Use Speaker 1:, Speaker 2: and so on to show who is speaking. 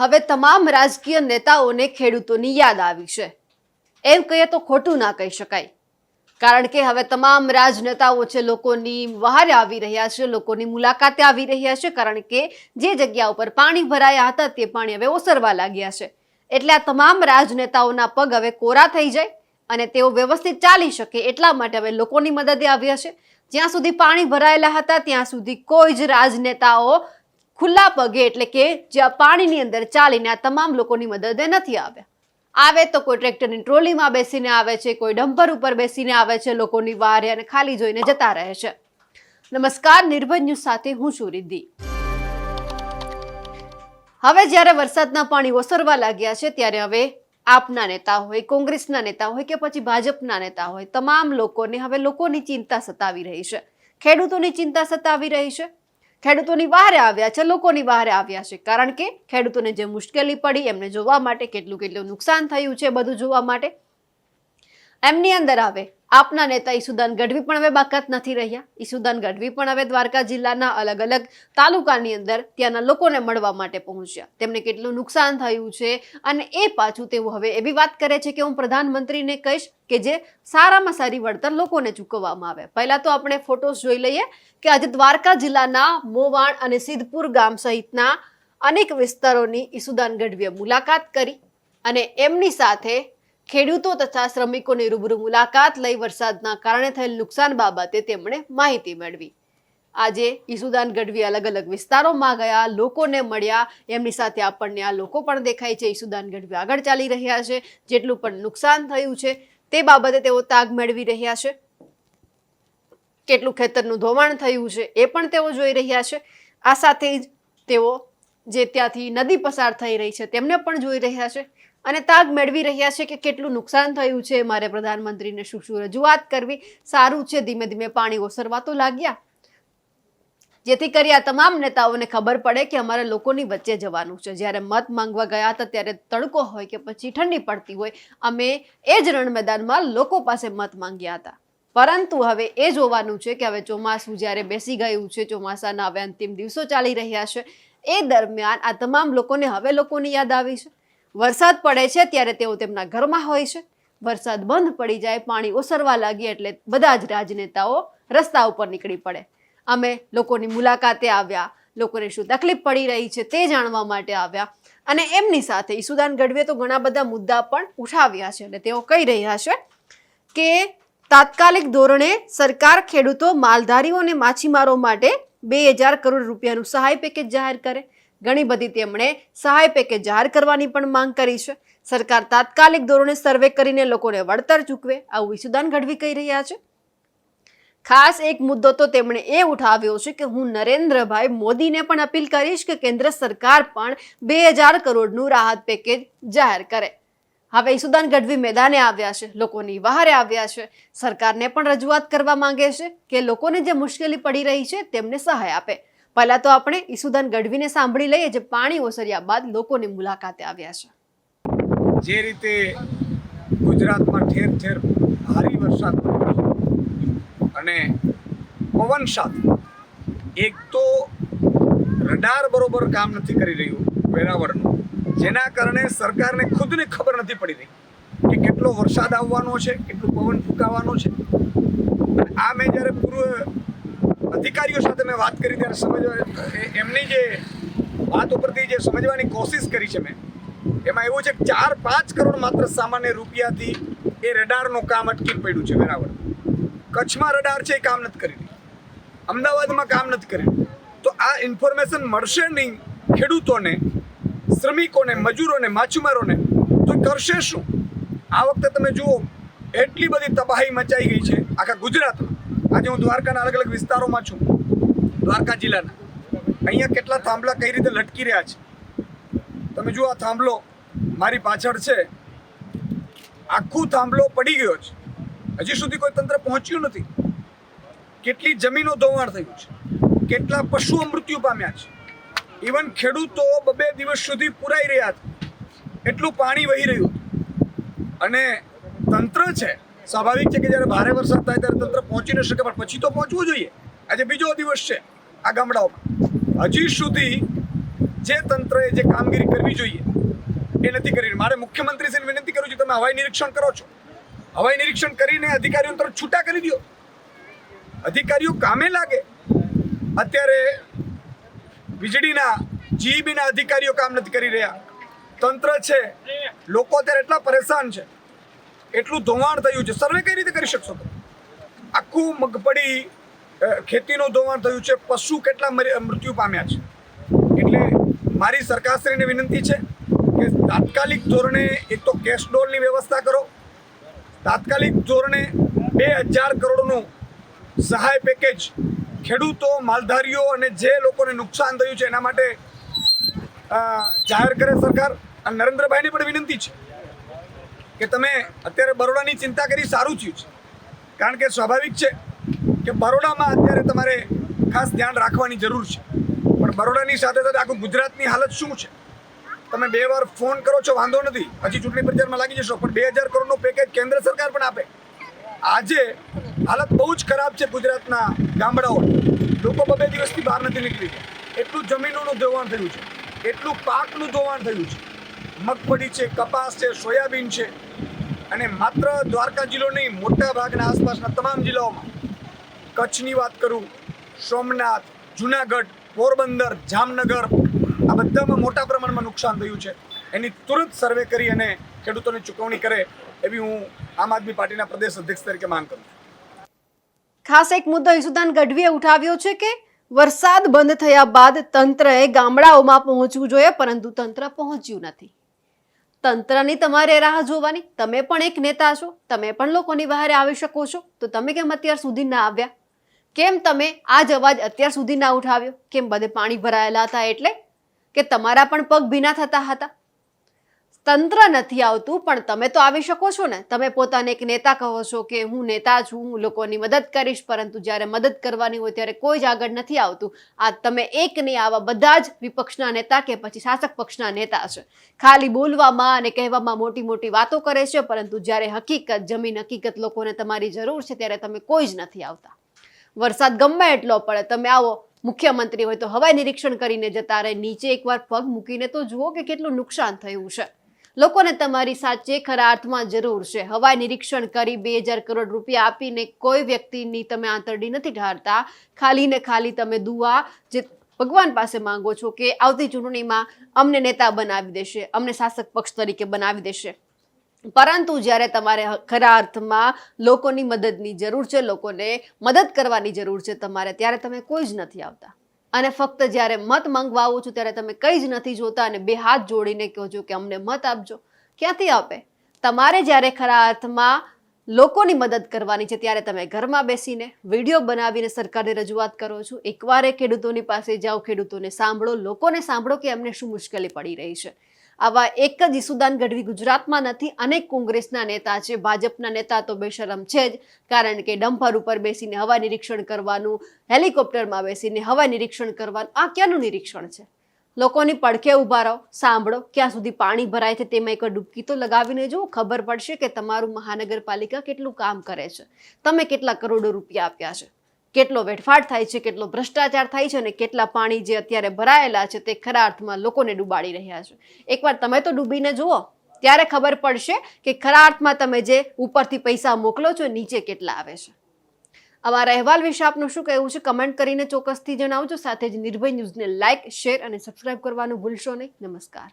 Speaker 1: હવે તમામ રાજકીય નેતાઓને ખેડૂતોની યાદ આવી છે. એમ કહીએ તો ખોટું ના કહી શકાય. કારણ કે હવે તમામ રાજનેતાઓ છે, લોકોની વહારે આવી રહ્યા છે, લોકોની મુલાકાતે આવી રહ્યા છે, કારણ કે જે જગ્યા ઉપર પાણી ભરાયા હતા, તે પાણી હવે ઓસરવા લાગ્યા છે. એટલે આ તમામ રાજનેતાઓના પગ હવે કોરા થઈ જાય અને તેઓ વ્યવસ્થિત ચાલી શકે એટલા માટે હવે લોકોની મદદે આવ્યા છે. જ્યાં સુધી પાણી ભરાયેલા હતા, ત્યાં સુધી કોઈ જ રાજનેતાઓ ખુલ્લા પગે એટલે કે જ્યાં પાણીની અંદર ચાલીને આ તમામ લોકોની મદદે નથી આવ્યા. આવે તો કોઈ ટ્રેક્ટરની ટ્રોલીમાં બેસીને આવે છે, કોઈ ડમ્પર ઉપર બેસીને આવે છે, લોકોની વારે અને ખાલી જોઈને જતા રહે છે. નમસ્કાર, નિર્ભય ન્યૂઝ સાથે હું છું રિદ્ધિ. હવે જ્યારે વરસાદના પાણી ઓસરવા લાગ્યા છે, ત્યારે હવે આપના નેતા હોય, કોંગ્રેસના નેતા હોય કે પછી ભાજપના નેતા હોય, તમામ લોકોને હવે લોકોની ચિંતા સતાવી રહી છે. ખેડૂતોની ચિંતા સતાવી રહી છે. ખેડૂતોની બહારે આવ્યા છે, લોકોની બહાર આવ્યા છે. કારણ કે ખેડૂતોને જે મુશ્કેલી પડી, એમને જોવા માટે કેટલું કેટલું નુકસાન થયું છે, બધું જોવા માટે. એમની અંદર આવે આપના નેતા ઈસુદાન ગઢવી પણ હવે બાકાત નથી રહ્યા. ઈસુદાન ગઢવી પણ હવે દ્વારકા જિલ્લાના અલગ અલગ તાલુકાની અંદર ત્યાંના લોકોને મળવા માટે પહોંચ્યા. તેમને કેટલું નુકસાન થયું છે અને એ પાછું તેઓ હવે એવી વાત કરે છે કે હું પ્રધાનમંત્રીને કહીશ કે જે સારામાં સારી વળતર લોકોને ચૂકવવામાં આવે. પહેલાં તો આપણે ફોટોસ જોઈ લઈએ કે આજે દ્વારકા જિલ્લાના મોવાણ અને સિદ્ધપુર ગામ સહિતના અનેક વિસ્તારોની ઈસુદાન ગઢવીએ મુલાકાત કરી અને એમની સાથે ખેડૂતો તથા શ્રમિકોની રૂબરૂ મુલાકાત લઈ વરસાદના કારણે થયેલ નુકસાન બાબતે તેમણે માહિતી મેળવી. આજે ઈસુદાન ગઢવી અલગ અલગ વિસ્તારોમાં ગયા, લોકોને મળ્યા, એમની સાથે આપણને આ લોકો પણ દેખાય છે. ઈસુદાન ગઢવી આગળ ચાલી રહ્યા છે, જેટલું પણ નુકસાન થયું છે તે બાબતે તેઓ તાગ મેળવી રહ્યા છે. કેટલું ખેતરનું ધોવાણ થયું છે એ પણ તેઓ જોઈ રહ્યા છે. આ સાથે જ તેઓ જે ત્યાંથી નદી પસાર થઈ રહી છે, તેમને પણ જોઈ રહ્યા છે. અને તાગ મેળવી રહ્યા છે કે કેટલું નુકસાન થયું છે, મારે પ્રધાનમંત્રીને શું શું રજૂઆત કરવી? સારું છે, ધીમે ધીમે પાણી ઓસરવા તો લાગ્યા. જેથી કરી આ તમામ નેતાઓને ખબર પડે કે અમારે લોકોની વચ્ચે જવાનું છે. જ્યારે મત માંગવા ગયા હતા, ત્યારે તડકો હોય કે પછી ઠંડી પડતી હોય, અમે એ જ રણ મેદાનમાં લોકો પાસે મત માંગ્યા હતા. પરંતુ હવે એ જોવાનું છે કે હવે ચોમાસું જ્યારે બેસી ગયું છે, ચોમાસાના હવે અંતિમ દિવસો ચાલી રહ્યા છે એ દરમિયાન આ તમામ લોકોને હવે લોકોની યાદ આવી છે. વરસાદ પડે છે ત્યારે તેઓ તેમના ઘરમાં હોય છે. વરસાદ બંધ પડી જાય, પાણી ઓસરવા લાગે એટલે બધા જ રાજનેતાઓ રસ્તા ઉપર નીકળી પડે. અમે લોકોની મુલાકાતે આવ્યા, લોકોને શું તકલીફ પડી રહી છે તે જાણવા માટે આવ્યા. અને એમની સાથે ઈસુદાન ગઢવીએ તો ઘણા બધા મુદ્દા પણ ઉઠાવ્યા છે અને તેઓ કહી રહ્યા છે કે તાત્કાલિક ધોરણે સરકાર ખેડૂતો માલધારીઓ અને માછીમારો માટે બે હજાર કરોડ રૂપિયાનું સહાય પેકેજ જાહેર કરે. ઘણી બધી તેમણે સહાય પેકેજ જાહેર કરવાની પણ માંગ કરી છે. સરકાર તાત્કાલિક ધોરણે સર્વે કરીને લોકોને વળતર ચૂકવે આવું ઈસુદાન ગઢવી કહી રહ્યા છે. ખાસ એક મુદ્દો તો તેમણે એ ઉઠાવ્યો છે કે હું નરેન્દ્રભાઈ મોદીને પણ અપીલ કરીશ કે કેન્દ્ર સરકાર પણ બે હજાર કરોડનું રાહત પેકેજ જાહેર કરે. હવે ઈસુદાન ગઢવી મેદાને આવ્યા છે, લોકોની વહારે આવ્યા છે. સરકારને પણ રજૂઆત કરવા માંગે છે કે લોકોને જે મુશ્કેલી પડી રહી છે તેમને સહાય આપે. પહેલા તો આપણે ઈસુદાન ગઢવીને સાંભળી લઈએ જે પાણી ઓસર્યા બાદ લોકોની મુલાકાતે આવ્યા છે.
Speaker 2: જે રીતે ગુજરાતમાં ઠેર ઠેર ભારે વરસાદ અને પવન સાથે એક તો રડાર બરોબર કામ નથી કરી રહ્યું વેરાવળનું. જેના કારણે સરકારને ખુદને ખબર નથી પડી રહી કે કેટલો વરસાદ આવવાનો છે, કેટલું પવન ફૂંકાવાનો છે. આ મેં જ્યારે પૂર્વ અધિકારીઓ સાથે મેં વાત કરી ત્યારે સમજવા એમની જે વાત ઉપરથી જે સમજવાની કોશિશ કરી છે મેં, એમાં એવું છે કે ચાર પાંચ કરોડ માત્ર સામાન્ય રૂપિયાથી એ રડારનું કામ અટકી પડ્યું છે વેરાવળ. કચ્છમાં રડાર છે એ કામ નથી કરી અમદાવાદમાં કામ નથી કર્યું તો આ ઇન્ફોર્મેશન મળશે નહીં ખેડૂતોને શ્રમિકોને, મજૂરોને, માછીમારોને, તો કરશે શું? આ વખતે તમે જુઓ, એટલી બધી તબાહી મચાઈ ગઈ છે આખા ગુજરાતમાં. આજે હું દ્વારકાના અલગ અલગ વિસ્તારોમાં છું, દ્વારકા જિલ્લાના. અહીંયા કેટલા થાંભલા કઈ રીતે લટકી રહ્યા છે? તમે જુઓ આ થાંભલો મારી પાછળ છે. આખું થાંભલો પડી ગયો છે. હજી સુધી કોઈ તંત્ર પહોંચ્યું નથી. કેટલી જમીનો ધોવાણ થયું છે. કેટલા પશુઓ મૃત્યુ પામ્યા છે. ઇવન ખેડૂતો બબે દિવસ સુધી પુરાઈ રહ્યા હતા એટલું પાણી વહી રહ્યું અને તંત્ર છે, સ્વાભાવિક છે કે જ્યારે ભારે વરસાદ થાય ત્યારે તંત્ર પહોંચી ન શકે, પણ પછી તો પહોંચવું જોઈએ. આજે બીજો દિવસ છે આ ગામડાઓમાં. હજી સુધી જે તંત્રએ જે કામગીરી કરવી જોઈએ, એ નથી કરી મારે મુખ્યમંત્રીશ્રીને વિનંતી કરું છું, તમે હવાઈ નિરીક્ષણ કરો છો. હવાઈ નિરીક્ષણ કરીને અધિકારીઓ તરત છૂટા કરી દો. અધિકારીઓ કામે લાગે. અત્યારે વીજળીના, જીઈબીના અધિકારીઓ કામ નથી કરી રહ્યા. તંત્ર છે. લોકો અત્યારે એટલા પરેશાન છે. એટલું ધોવાણ થયું છે. સર્વે કઈ રીતે કરી શકશો આખું મગફળી ખેતીનું ધોવાણ થયું છે. પશુ કેટલા મૃત્યુ પામ્યા છે. એટલે મારી સરકારશ્રીને વિનંતી છે કે તાત્કાલિક ધોરણે એક તો કેશ ડોલની વ્યવસ્થા કરો. તાત્કાલિક ધોરણે બે હજાર કરોડનું સહાય પેકેજ ખેડૂતો, માલધારીઓ અને જે લોકોને નુકસાન થયું છે એના માટે જાહેર કરે સરકાર. અને નરેન્દ્રભાઈની પણ વિનંતી છે કે તમે અત્યારે બરોડાની ચિંતા કરી સારું થયું છે. કારણ કે સ્વાભાવિક છે કે બરોડામાં અત્યારે તમારે ખાસ ધ્યાન રાખવાની જરૂર છે. પણ બરોડાની સાથે સાથે આખું ગુજરાતની હાલત શું છે? તમે બે વાર ફોન કરો છો, વાંધો નથી. હજી ચૂંટણી પ્રચારમાં લાગી જશો, પણ બે હજાર કરોડનું પેકેજ કેન્દ્ર સરકાર પણ આપે. આજે હાલત બહુ જ ખરાબ છે ગુજરાતના ગામડાઓ લોકો બબે દિવસથી બહાર નથી નીકળી. એટલું જમીનોનું ધોવાણ થયું છે. એટલું પાકનું ધોવાણ થયું છે. મગફળી છે, કપાસ છે, સોયાબીન છે. અને માત્ર દ્વારકા જિલ્લો નહીં, મોટા ભાગના આસપાસના તમામ જિલ્લાઓમાં. કચ્છની વાત કરું, સોમનાથ, જુનાગઢ, પોરબંદર, જામનગર, આ બધામાં મોટા પ્રમાણમાં નુકસાન થયું છે. એની તુરંત સર્વે કરી અને ખેડૂતોની ચૂકવણી કરે એવી હું આમ આદમી પાર્ટીના પ્રદેશ અધ્યક્ષ તરીકે માંગ કરું
Speaker 1: ખાસ એક મુદ્દો ઈસુદાન ગઢવીએ ઉઠાવ્યો છે કે વરસાદ બંધ થયા બાદ તંત્રએ ગામડાઓમાં પહોંચવું જોઈએ, પરંતુ તંત્ર પહોંચ્યું નથી. તંત્રની તમારે રાહ જોવાની. તમે પણ એક નેતા છો. તમે પણ લોકોની બહાર આવી શકો છો. તો તમે કેમ અત્યાર સુધી ના આવ્યા? કેમ તમે આ જ અવાજ અત્યાર સુધી ના ઉઠાવ્યો? કેમ બધે પાણી ભરાયેલા હતા એટલે? કે તમારા પણ પગ ભીના થતા હતા? તંત્ર નથી આવતું, પણ તમે તો આવી શકો છો ને. તમે પોતાને એક નેતા કહો છો કે હું નેતા છું હું, લોકોની મદદ કરીશ, પરંતુ જ્યારે મદદ કરવાની હોય ત્યારે કોઈ જ આગળ નથી આવતું. આ તમે એક નહીં, આવા બધા જ વિપક્ષના નેતા કે પછી શાસક પક્ષના નેતા છે. ખાલી બોલવામાં અને કહેવામાં મોટી મોટી વાતો કરે છે, પરંતુ જ્યારે હકીકત, જમીન હકીકત લોકોને તમારી જરૂર છે, ત્યારે તમે કોઈ જ નથી આવતા. વરસાદ ગમે એટલો પડે, તમે આવો, મુખ્યમંત્રી હોય તો હવાઈ નિરીક્ષણ કરીને જતા રહે, નીચે એકવાર પગ મૂકીને તો જુઓ કે કેટલું નુકસાન થયું છે. લોકોને તમારી સાચે ખરા અર્થમાં જરૂર છે. હવાઈ નિરીક્ષણ કરી બે હજાર કરોડ રૂપિયા આપીને કોઈ વ્યક્તિની તમે આંતરડી નથી ઢારતા ખાલી ને ખાલી તમે દુઆ જે ભગવાન પાસે માંગો છો કે આવતી ચૂંટણીમાં અમને નેતા બનાવી દેશે, અમને શાસક પક્ષ તરીકે બનાવી દેશે. પરંતુ જ્યારે તમારે ખરા અર્થમાં લોકોની મદદની જરૂર છે, લોકોને મદદ કરવાની જરૂર છે તમારે, ત્યારે તમે કોઈ જ નથી આવતા. અને ફક્ત જ્યારે મત માંગવા છો, ત્યારે તમે કંઈ જ નથી જોતા અને બે હાથ જોડીને કહો છો કે અમને મત આપજો. ક્યાંથી આપે? તમારે જ્યારે ખરા અર્થમાં લોકોની મદદ કરવાની છે, ત્યારે તમે ઘરમાં બેસીને વીડિયો બનાવીને સરકારને રજૂઆત કરો છો. એકવાર ખેડૂતોની પાસે જાઓ, ખેડૂતોને સાંભળો, લોકોને સાંભળો કે એમને શું મુશ્કેલી પડી રહી છે. આવા એક જ ઈસુદાન ગઢવી ગુજરાતમાં નથી, અનેક કોંગ્રેસના નેતા છે. ભાજપના નેતા તો બેશરમ છે જ, કારણ કે ડમ્પર ઉપર બેસીને હવા નિરીક્ષણ કરવાનું, હેલિકોપ્ટરમાં બેસીને હવા નિરીક્ષણ કરવાનું, આ ક્યાંનું નિરીક્ષણ છે? લોકોની પડખે ઊભા રહો, સાંભળો, ક્યાં સુધી પાણી ભરાય છે તેમાં એક ડૂબકી તો લગાવીને જુઓ, ખબર પડશે કે તમારું મહાનગરપાલિકા કેટલું કામ કરે છે. તમે કેટલા કરોડો રૂપિયા આપ્યા છે. કેટલો વેઠફાટ થાય છે, કેટલો ભ્રષ્ટાચાર થાય છે અને કેટલા પાણી જે અત્યારે ભરાયેલા છે તે ખરા અર્થમાં લોકોને ડૂબાડી રહ્યા છે. એકવાર તમે તો ડૂબીને જુઓ, ત્યારે ખબર પડશે કે ખરા અર્થમાં તમે જે ઉપરથી પૈસા મોકલો છો, નીચે કેટલા આવે છે. અમારા અહેવાલ વિશે આપનું શું કહેવું છે, કમેન્ટ કરીને ચોક્કસથી જણાવજો. સાથે જ નિર્ભય ન્યૂઝને લાઇક શેર અને સબસ્ક્રાઇબ કરવાનું ભૂલશો નહીં. નમસ્કાર.